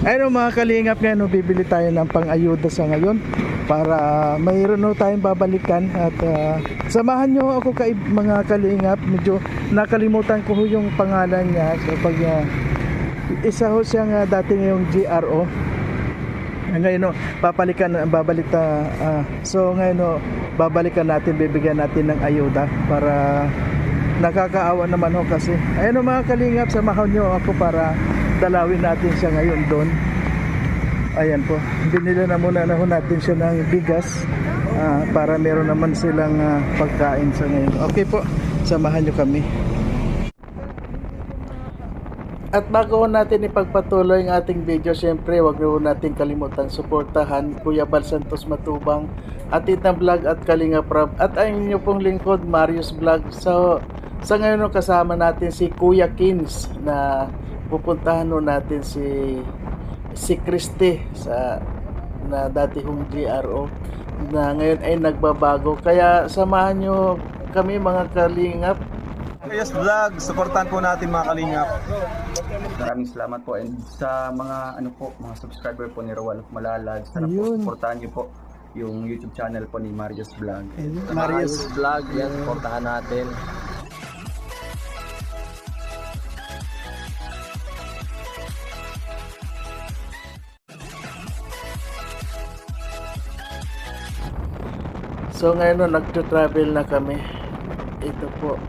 Ayun mga kalingap nga, no, bibili tayo ng pang-ayuda sa ngayon para mayroon no tayong babalikan at ah, samahan nyo ako kay mga kalingap. Medyo nakalimutan ko yung pangalan niya kapag ah, isa ho siyang ah, dati ngayong GRO. Ngayon no, papalikan babalita ah, so ngayon no, babalikan natin bibigyan natin ng ayuda para nakakaawa naman ho kasi. Ayun mga kalingap, samahan nyo ako para dalawin natin siya ngayon doon. Ayan po, binili na muna na natin siya ng bigas ah, para meron naman silang ah, pagkain sa ngayon. Okay po, samahan nyo kami. At bago natin ipagpatuloy ang ating video, syempre wag na natin kalimutan suportahan Kuya Bal Santos Matubang, Atit ng Vlog at Kalinga Prab at ang inyo pong lingkod Marius Vlog. So sa ngayon kasama natin si Kuya Kins na pupuntahan no natin si si Christy sa na dati hong GRO na ngayon ay nagbabago. Kaya samahan nyo kami mga kalingap Yes Vlog, supportan po natin mga kalingap. Maraming salamat po and sa mga ano po, mga subscriber po ni Rowan of Malalag, sana po Ayun. suportahan niyo po yung YouTube channel po ni Marius Vlog. Marius vlog yan, supportahan natin. So ngayon no, nagto-travel na kami. Ito po.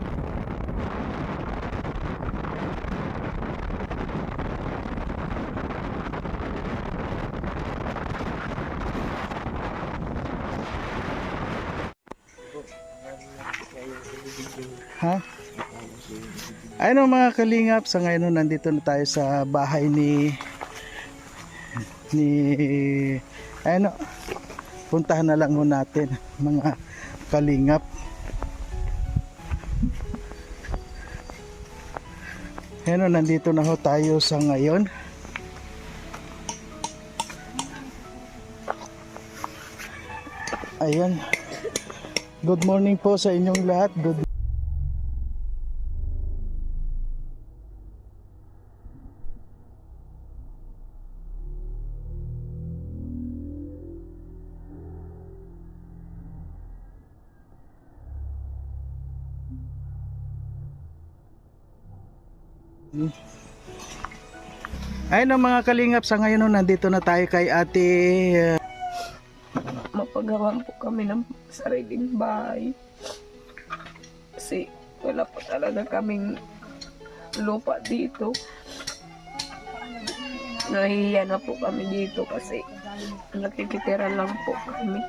Ha? Ayun mga kalingap, sa ngayon nandito na tayo sa bahay ni ni ayun no, puntahan na lang ho natin mga kalingap. Ayan o, nandito na ho tayo sa ngayon. Ayan. Good morning po sa inyong lahat. Good Ayun o, mga kalingap sa ngayon nandito na tayo kay ate uh, mapagawan po kami ng sariling bahay. Kasi wala po talaga kaming lupa dito. Nahihiya na po kami dito kasi nakikitira lang po kami.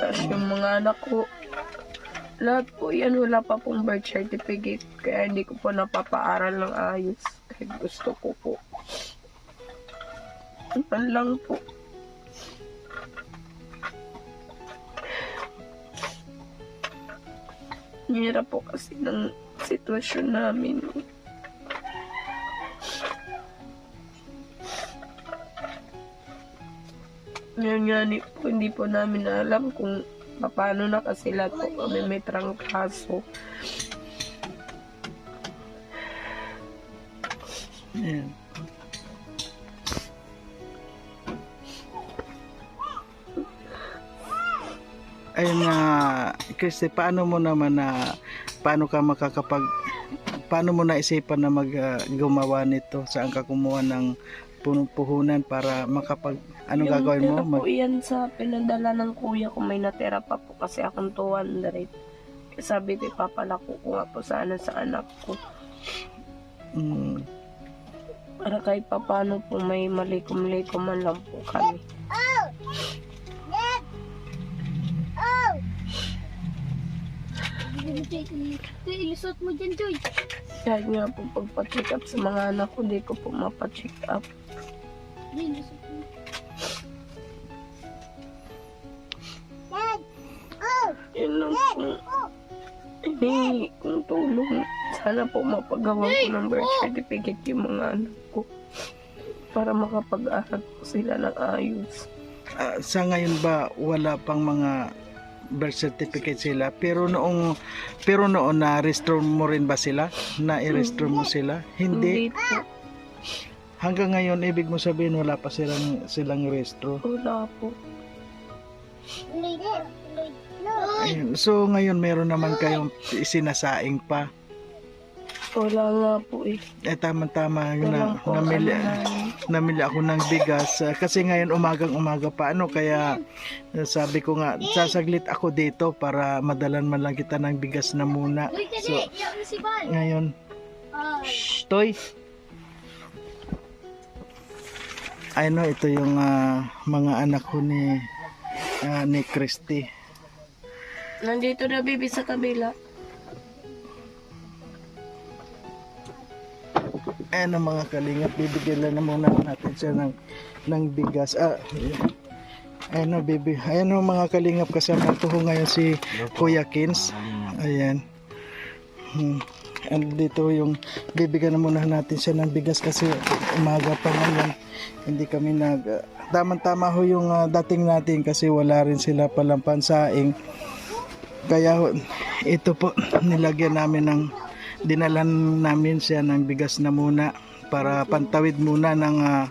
Tapos yung mga anak ko, lahat po yan wala pa pong birth certificate kaya hindi ko po napapaaral ng ayos. Kahit gusto ko po. Yan lang po. Hirap po kasi ng sitwasyon namin. Ngayon nga hindi po namin alam kung paano na kasi lahat po kami may trangkaso. Ayan. Ayun nga, Christy, paano mo naman na, paano ka makakapag, paano mo naisipan na mag ah, gumawa nito? Saan ka kumuha ng punong puhunan para makapag, ano Yung gagawin mo? Mag, po yan sa pinadala ng kuya ko. May natira pa po kasi akong 200. Sabi ko, ipapalako ko nga po sana sa anak ko. mm, Para kahit papano po may malikom-likom man lang po kami. Ilusot mo dyan, Joy. Kahit nga po pagpa-check up sa mga anak ko, di ko po mapa-check up. Ilusot mo. Yun lang po. Hinihingi kong tulong. Sana po mapagawa ko ng birth certificate yung mga anak ko. Para makapag-aral po sila ng ayos. ah, sa ngayon ba, wala pang mga birth certificate sila pero noong pero noon na restore mo rin ba sila na i-restore mo sila hindi Hindi po. Hanggang ngayon, ibig mo sabihin wala pa silang, silang restro. Wala po. Ayun. So ngayon meron naman kayong sinasaing pa. Wala nga po eh. Eh tama-tama yun Wala na, po. namili, ano na- namili ako ng bigas Ah, kasi ngayon umagang umaga pa ano kaya eh, sabi ko nga sasaglit ako dito para madalan man lang kita ng bigas na muna. So ngayon, Shh, Toy. Ano ito yung ah, mga anak ko ni ah, ni Christy. Nandito na baby sa kabila. Ayan ang mga kalingap, bibigyan lang na muna natin siya ng, ng bigas. Ah, ayan o, baby. Ayan o mga kalingap, kasama ko ho ngayon si Kuya Kins. Ayan. Hmm. And dito yung bibigyan na muna natin siya ng bigas kasi umaga pa ngayon. Hindi kami nag... ah, Tama-tama ho yung ah, dating natin kasi wala rin sila palang pansaing. Kaya ito po, nilagyan namin ng dinalan namin siya ng bigas na muna para pantawid muna ng ah,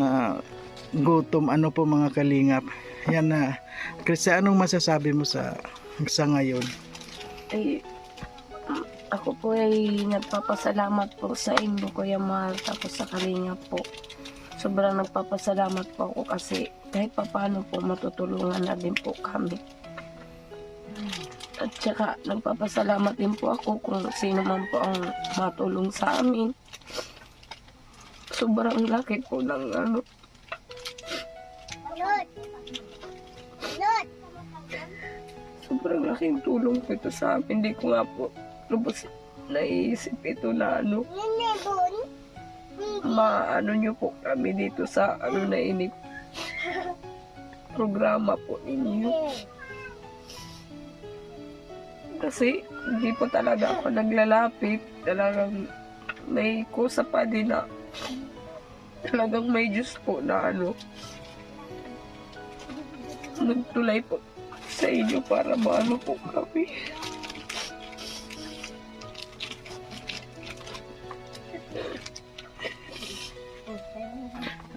ah, gutom ano po mga kalingap yan na Krista anong masasabi mo sa sa ngayon Ay, ako po ay nagpapasalamat po sa inyo, Kuya Mahal, tapos sa kalinga po. Sobrang nagpapasalamat po ako kasi kahit papano po matutulungan na din po kami. At saka nagpapasalamat din po ako kung sino man po ang matulong sa amin. Sobrang laki po ng ano. Sobrang laking tulong po ito sa amin. Hindi ko nga po lubos naisip ito na ano. Maano nyo po kami dito sa ano na ini programa po ninyo. Kasi hindi po talaga ako naglalapit. Talagang may kusa pa din na talagang may Diyos po na ano nagtulay po sa inyo para maano po kami.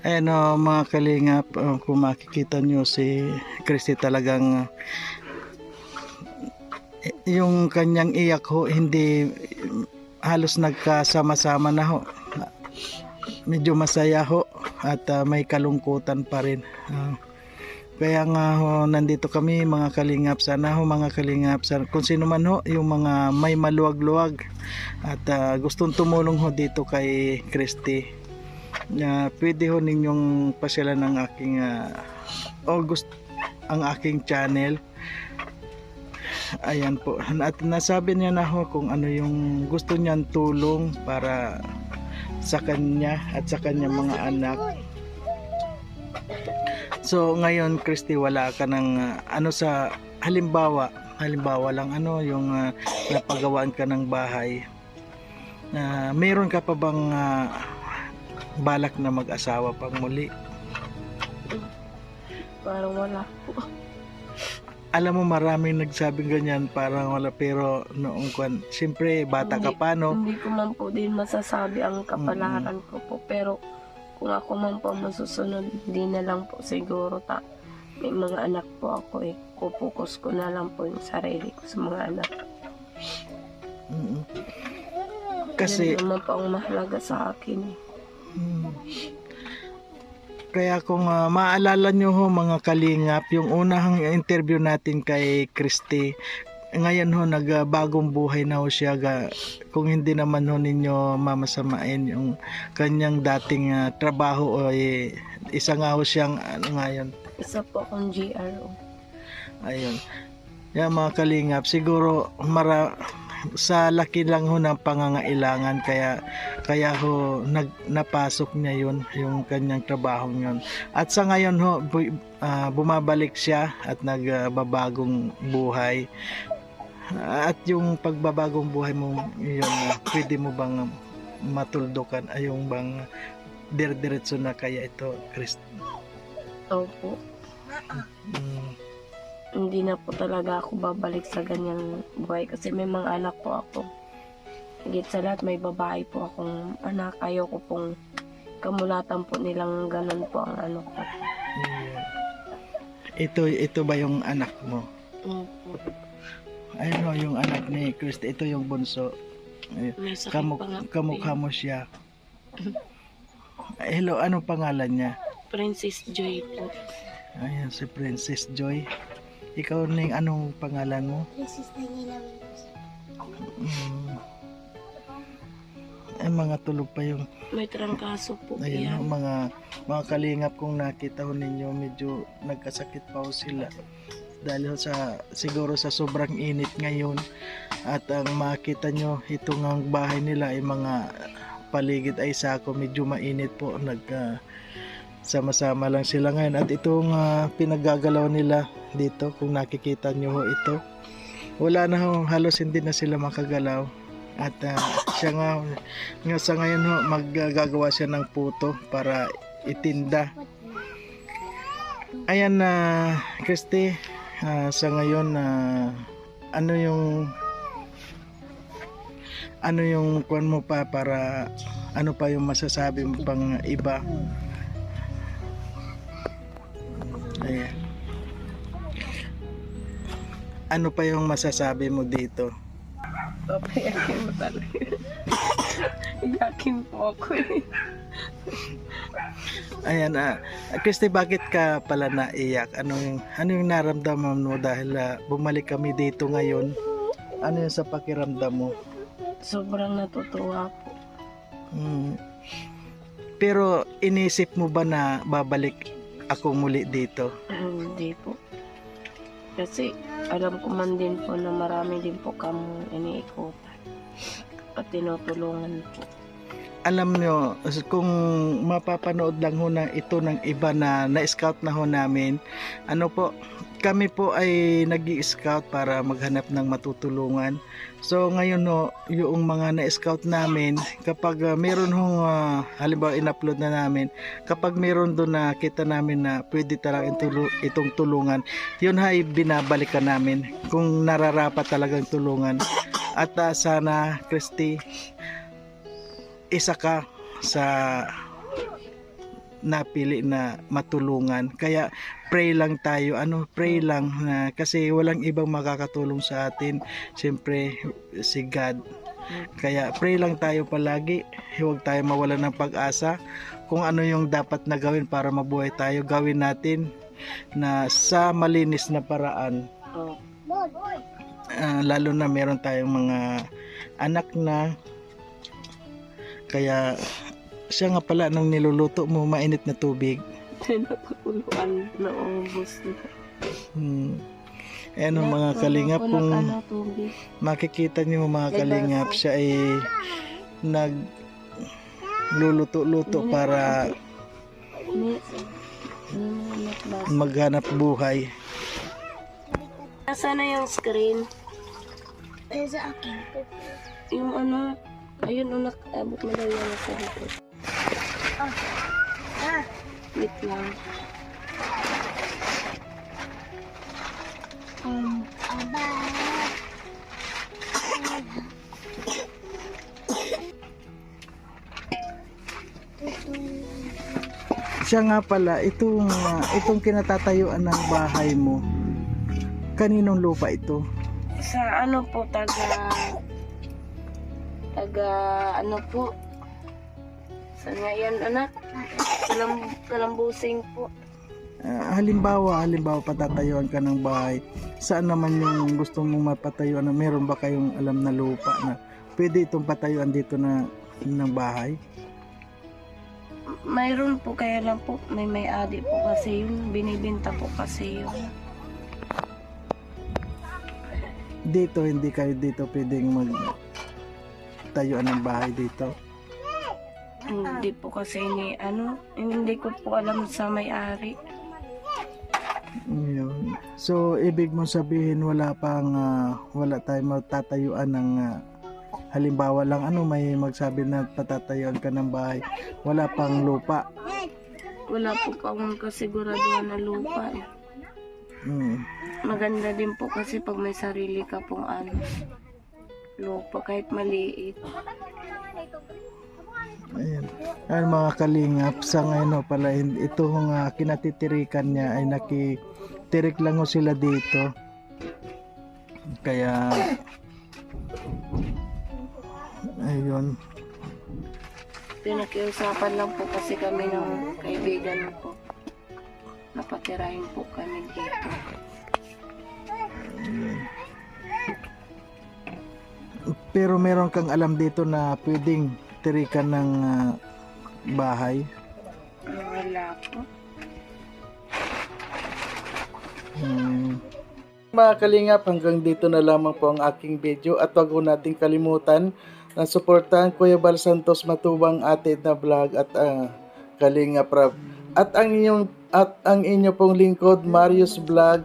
Ayan o mga kalingap, uh, kung makikita nyo si Christy talagang yung kanyang iyak ho, hindi halos nagkasama-sama na ho. Medyo masaya ho at uh, may kalungkutan pa rin. Uh, kaya nga ho, nandito kami mga kalingap. Sana ho mga kalingap, sana, kung sino man ho, yung mga may maluwag-luwag at uh, gustong tumulong ho dito kay Christy na pwede ho ninyong pasyalan ng aking uh, August ang aking channel ayan po at nasabi niya na ho kung ano yung gusto niyang tulong para sa kanya at sa kanyang mga anak so ngayon Christy wala ka ng uh, ano sa halimbawa halimbawa lang ano yung uh, napagawaan ka ng bahay na mayroon ka pa bang uh, balak na mag-asawa pang muli. Parang wala po. Alam mo maraming nagsabing ganyan parang wala pero noong kwan, siyempre bata ka pa no. Hindi ko man po din masasabi ang kapalaran ko po. Pero kung ako man po masusunod, hindi na lang po siguro ta. May mga anak po ako eh. Kupokus ko na lang po yung sarili ko sa mga anak. Mm. Kasi Yan naman po ang mahalaga sa akin eh. mm, kaya kung ah, maalala nyo ho mga kalingap, yung unang interview natin kay Christy, ngayon ho nagbagong buhay na ho siya ga, kung hindi naman ho ninyo mamasamain yung kanyang dating ah, trabaho o eh, isa nga ho siyang ano ngayon Isa po akong GRO. Ayun. Yan mga kalingap, siguro mara sa laki lang ho ng pangangailangan kaya kaya ho nag napasok niya yun yung kanyang trabaho yun at sa ngayon ho bu- ah, bumabalik siya at nagbabagong buhay at yung pagbabagong buhay mo yun ah, pwede mo bang matuldukan ay yung bang dire-diretso na kaya ito Chris Opo. Mm. Hindi na po talaga ako babalik sa ganyang buhay kasi may mga anak po ako. Higit sa lahat may babae po akong anak. Ayaw ko pong kamulatan po nilang ganun po ang ano ko. Ito, ito ba yung anak mo? Opo. Ayun o, yung anak ni Christy. Ito yung bunso. Ayun. May sakit Kamuk pa nga po kamukha mo siya. Hello, anong pangalan niya? Princess Joy po. Ayan, si Princess Joy. Ikaw, Ning, anong pangalan mo? Princess na ginawin ko. Mm. Ay, mga tulog pa yung May trangkaso po Ayun, yan. mga mga kalingap kung nakita ho ninyo medyo nagkasakit pa ho sila dahil sa siguro sa sobrang init ngayon at ang makita nyo itong ang bahay nila ay mga paligid ay sako medyo mainit po nag ah, sama-sama lang sila ngayon. At itong ah, pinaggagalaw nila dito kung nakikita nyo ho ito. Wala na ho halos hindi na sila makagalaw. At ah, siya nga nga sa ngayon ho maggagawa siya ng puto para itinda. Ayan na Christy ah, sa ngayon na ano yung ano yung kuan mo pa para ano pa yung masasabi mo pang iba ayan ano pa yung masasabi mo dito Papayakin mo talaga. Iyakin po ako eh. Ayan, ah, Christy, bakit ka pala naiyak? Ano yung, ano yung naramdaman mo dahil ah, bumalik kami dito ngayon? Ano yung sa pakiramdam mo? Sobrang natutuwa po. Hmm. Pero inisip mo ba na babalik ako muli dito? Hindi po. Kasi alam ko man din po na marami din po kamo iniikutan at tinutulungan po. Alam nyo, kung mapapanood lang ho na ito ng iba na na-scout na ho namin, ano po, kami po ay nag scout para maghanap ng matutulungan. So ngayon no, yung mga na-scout namin, kapag uh, meron hong uh, halimbawa in-upload na namin, kapag meron doon na kita namin na pwede talagang tulo- itong tulungan, yun ay binabalikan namin kung nararapat talagang tulungan. At uh, sana, Christy, isa ka sa napili na matulungan. Kaya pray lang tayo, ano, pray lang na kasi walang ibang makakatulong sa atin. Siyempre si God. Kaya pray lang tayo palagi. Huwag tayo mawalan ng pag-asa. Kung ano yung dapat na gawin para mabuhay tayo, gawin natin na sa malinis na paraan. Ah, lalo na meron tayong mga anak na kaya siya nga pala nung niluluto mo mainit na tubig tinatuluan na ubos na. hmm. Ayan ang mga kalingap kung Ano, tubig. makikita niyo mga kalingap siya ay nag luluto-luto para maghanap buhay. Nasaan na yung screen? Ayun sa akin. Yung ano, ayun, unak, abot mo daw yan sa dito. Ah, Wait lang. um, aba. Siya nga pala itong ah, itong kinatatayuan ng bahay mo. Kaninong lupa ito? Sa ano po, taga, taga, ano po, saan nga yan, anak? Kalam, kalambusing po. Ah, halimbawa, halimbawa patatayuan ka ng bahay, saan naman yung gusto mong mapatayuan? Meron ba kayong alam na lupa na pwede itong patayuan dito na ng bahay? Mayroon po, kaya lang po, may may adi po kasi yun, binibinta po kasi yun. Dito, hindi kayo dito pwedeng mag tayuan ng bahay dito. Hindi po kasi ni, ano, hindi ko po alam sa may-ari. Yun. So, ibig mong sabihin wala pang ah, wala tayong matatayuan ng ah, halimbawa lang ano may magsabi na patatayuan ka ng bahay. Wala pang lupa. Wala po pa akong kasiguraduhan na lupa. eh. Mm. Maganda din po kasi pag may sarili ka pong ano, lupa kahit maliit. Ayan. Ayan mga kalingap, sa ngayon ho pala, hin- ito nga kinatitirikan niya ay nakitirik lang ho sila dito. Kaya, ayun. Pinakiusapan lang po kasi kami ng kaibigan ko. Napatirahin po kami dito. Pero meron kang alam dito na pwedeng tirikan ng ah, bahay. Wala po. Hmm. Mga kalingap, hanggang dito na lamang po ang aking video at wag nating kalimutan na suportahan Kuya Bal Santos Matubang atin na vlog at uh, Kalingap Rap. At ang inyong at ang inyo pong lingkod Marius Vlog.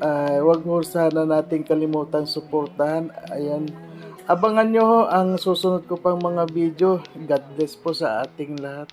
Uh, wag mo sana nating kalimutan suportahan. Ayan. Abangan nyo ho ang susunod ko pang mga video. God bless po sa ating lahat.